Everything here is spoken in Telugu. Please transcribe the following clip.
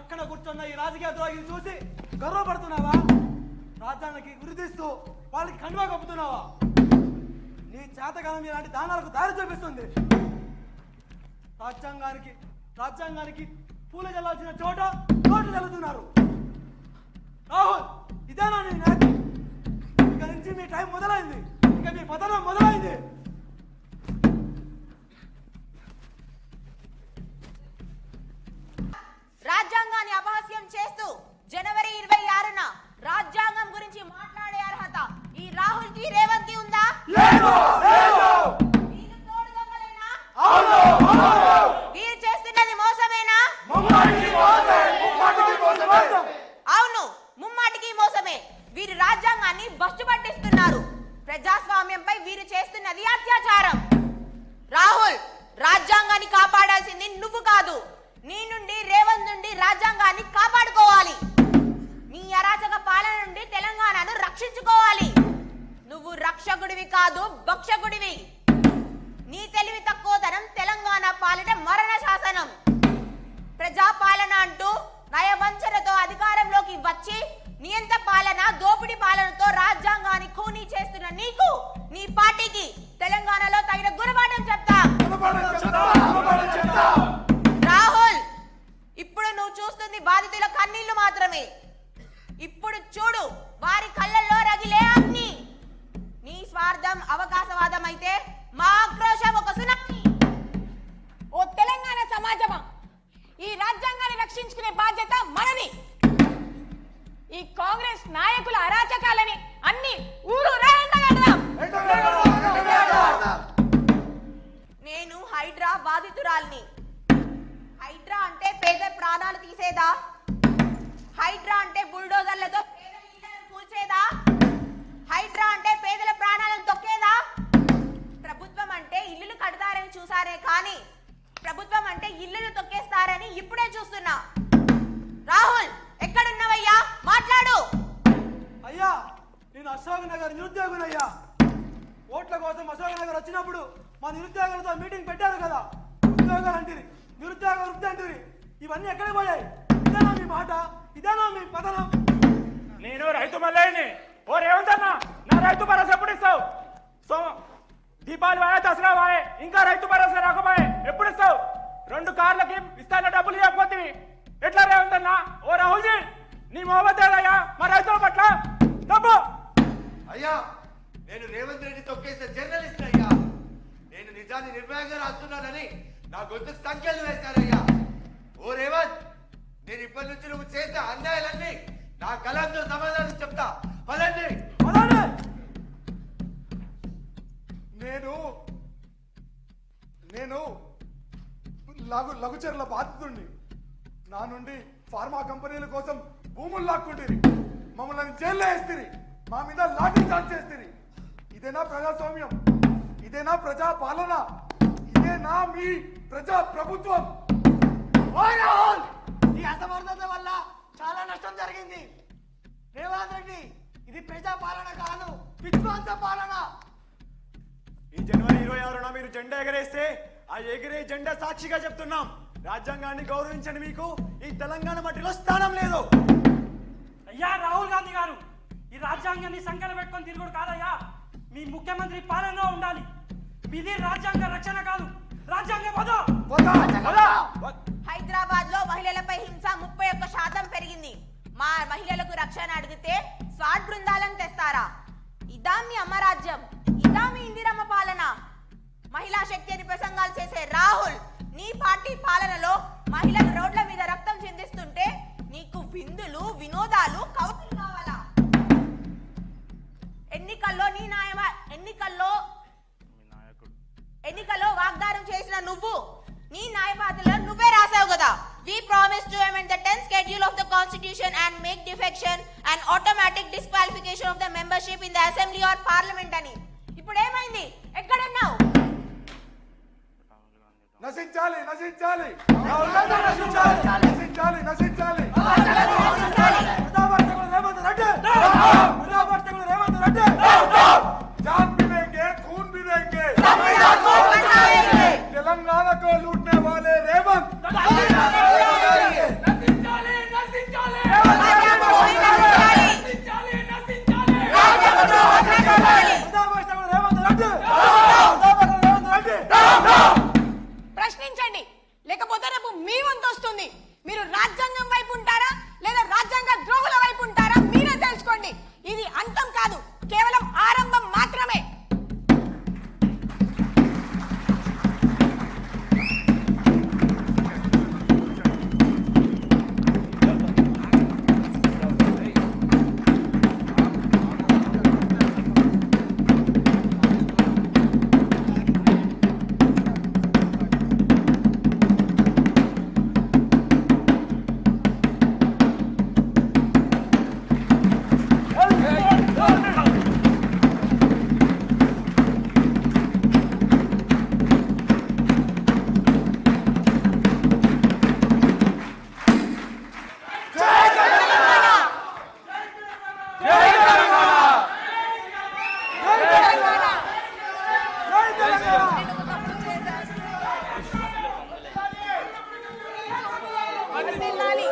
పక్కన కూర్చున్న ఈ రాజకీయ ద్రోహిని చూసి గర్వపడుతున్నావా? రాజ్యానికి గురితీస్తూ వాళ్ళకి కండువా కప్పుతున్నావా? నీ చేతకాలం ఇలాంటి దానాలకు దారి చూపిస్తుంది. రాజ్యాంగానికి రాజ్యాంగానికి పూల చల్లాల్సిన చోట చోటు చల్లుతున్నారు. రాహుల్ ఇదేనా నీ నేత? ఇక నుంచి మీ టైం మొదలైంది. ఇక మీ పతనం మొదలైంది. రాహుల్ రాజ్యాంగాన్ని కాపాడాల్సింది నువ్వు కాదు. నీ నుండి రేవంత్ నుండి రాజ్యాంగాన్ని కాపాడుకోవాలి. నీ అరాచక పాలన నుండి తెలంగాణను రక్షించుకోవాలి. నువ్వు రక్షకుడివి కాదు భక్షకుడివి. బాధితుల కన్నీళ్ళు మాత్రమే. ఇప్పుడు చూడు వారి కళ్ళల్లో రగిలే అగ్ని. నీ స్వార్థం అవకాశవాదం అయితే మా ఆక్రోశం ఒక సునామీ. ఓ తెలంగాణ సమాజమా? ఈ రాజ్యాంగాన్ని రక్షించుకునే బాధ్యత మనది. ఈ కాంగ్రెస్ నాయకుల అరాచకాలని అన్ని ఊరు నేను హైడ్రా బాధితురాల్ని. హైడ్రా అంటే పేద కూల్చేదా హైడ్రా అంటే బుల్డోజర్లతో పేద ఇళ్ళను కూల్చేదా హైడ్రా అంటే పేదల ప్రాణాలను తొక్కేదా? ప్రభుత్వం అంటే ఇల్లులు కడతారని చూసారే కానీ ప్రభుత్వం అంటే ఇల్లులు తొక్కేస్తారని ఇప్పుడే చూస్తున్నా. రాహుల్ ఎక్కడున్నావయ్యా? మాట్లాడు. అయ్యా నేను అశోక్ నగర్ నిరుద్యోగునయ్యా. ఓట్ల కోసం అశోక్ నగర్ వచ్చినప్పుడు మా నిరుద్యోగులతో మీటింగ్ పెట్టారు కదా. ఉద్యోగాలు అంటిరి నిరుద్యోగ వృత్తి అంటిరి. ఇవన్నీ ఎక్కడికి పోయాయి? ఇదేనా మీ మాట? ఇదేనా మీ పతనం? నేను రైతు మల్లయ్యని. ఓ నా రైతు భరోసా ఎప్పుడు ఇస్తావు? సో దీపావళి వాయే దసరా వాయే ఇంకా రైతు భరోసా రాకపోయే ఎప్పుడు ఇస్తావు? రెండు కార్లకి ఇస్తాన డబ్బులు ఇవ్వకపోతే ఎట్లా రేవంత్ అన్న? ఓ రాహుల్జీ నీ మోహమ్మద్ మా రైతుల పట్ల డబ్బు! అయ్యా నేను రేవంత్ రెడ్డి తొక్కేసిన జర్నలిస్ట్ అయ్యా. నేను నిజాన్ని నిర్భయంగా రాస్తున్నానని నా గొంతుకు సంఖ్యలు వేశారయ్యా. ఓ రేవంత్ నేను ఇప్పటి నుంచి నువ్వు చేసే అన్యాయాలన్నీ నా కళంతో సమాధానం చెప్తా. పదండి పదండి. నేను నేను లఘు లఘుచరుల బాధితుడిని. నా నుండి ఫార్మా కంపెనీల కోసం భూములు లాక్కుంటుంది మమ్మల్ని జైల్లో వేస్తుంది మా మీద లాఠీ చార్జ్ చేస్తుంది ఇదేనా ప్రజాస్వామ్యం. ఇదేనా ప్రజా పాలన ఇదేనా మీ ప్రజా ప్రభుత్వం ఓ రాహుల్ ఈ అసమర్థత వల్ల చాలా నష్టం జరిగింది. రేవంత్ రెడ్డి ఇది ప్రజా పాలన కాదు విధ్వంస పాలన. ఈ జనవరి ఇరవై ఆరున మీరు జెండా ఎగరేస్తే ఆ ఎగిరే జెండా సాక్షిగా చెప్తున్నాం. రాజ్యాంగాన్ని గౌరవించండి మీకు. ఈ తెలంగాణ మట్టిలో స్థానం లేదు. అయ్యా రాహుల్ గాంధీ గారు ఈ రాజ్యాంగాన్ని సంకర పెట్టుకొని తిరుగుడు కాదయ్యా. మీ ముఖ్యమంత్రి పాలనలో ఉండాలి. మీది రాజ్యాంగ రక్షణ కాదు. హైదరాబాద్లో మహిళలపై హింస ముప్పై ఒక్క శాతం పెరిగింది. మా మహిళలకు రక్షణ అడిగితే స్వాట్ బృందాలను తెస్తారా? ఇదా మీ అమ్మరాజ్యం ఇదా మీ ఇందిరమ్మ పాలన. మహిళా శక్తి అని ప్రసంగాలు చేసే రాహుల్ నీ పార్టీ పాలనలో మహిళలు రోడ్ల మీద రక్తం చిందిస్తుంటే నీకు విందులు వినోదాలు కౌతులు కావాలా? ఎన్నికల్లో నీ న్యాయమా ఎన్నికల్లో ఎన్నికల్లో వాగ్దానం చేసిన నువ్వు నీ న్యాయపాత్రలో నువ్వే రాసావు కదా we promise to amend the 10th schedule of the constitution and make defection an automatic disqualification of the membership in the assembly or parliament అని ఇప్పుడు ఏమైంది ఎక్కడున్నావు నశించాలి నశించాలి నశించాలి నశించాలి నశించాలి లేకపోతే రేపు మీ వంతు వస్తుంది. మీరు రాజ్యాంగం వైపు ఉంటారా? లేదా రాజ్యాంగం వెళ్ళాలి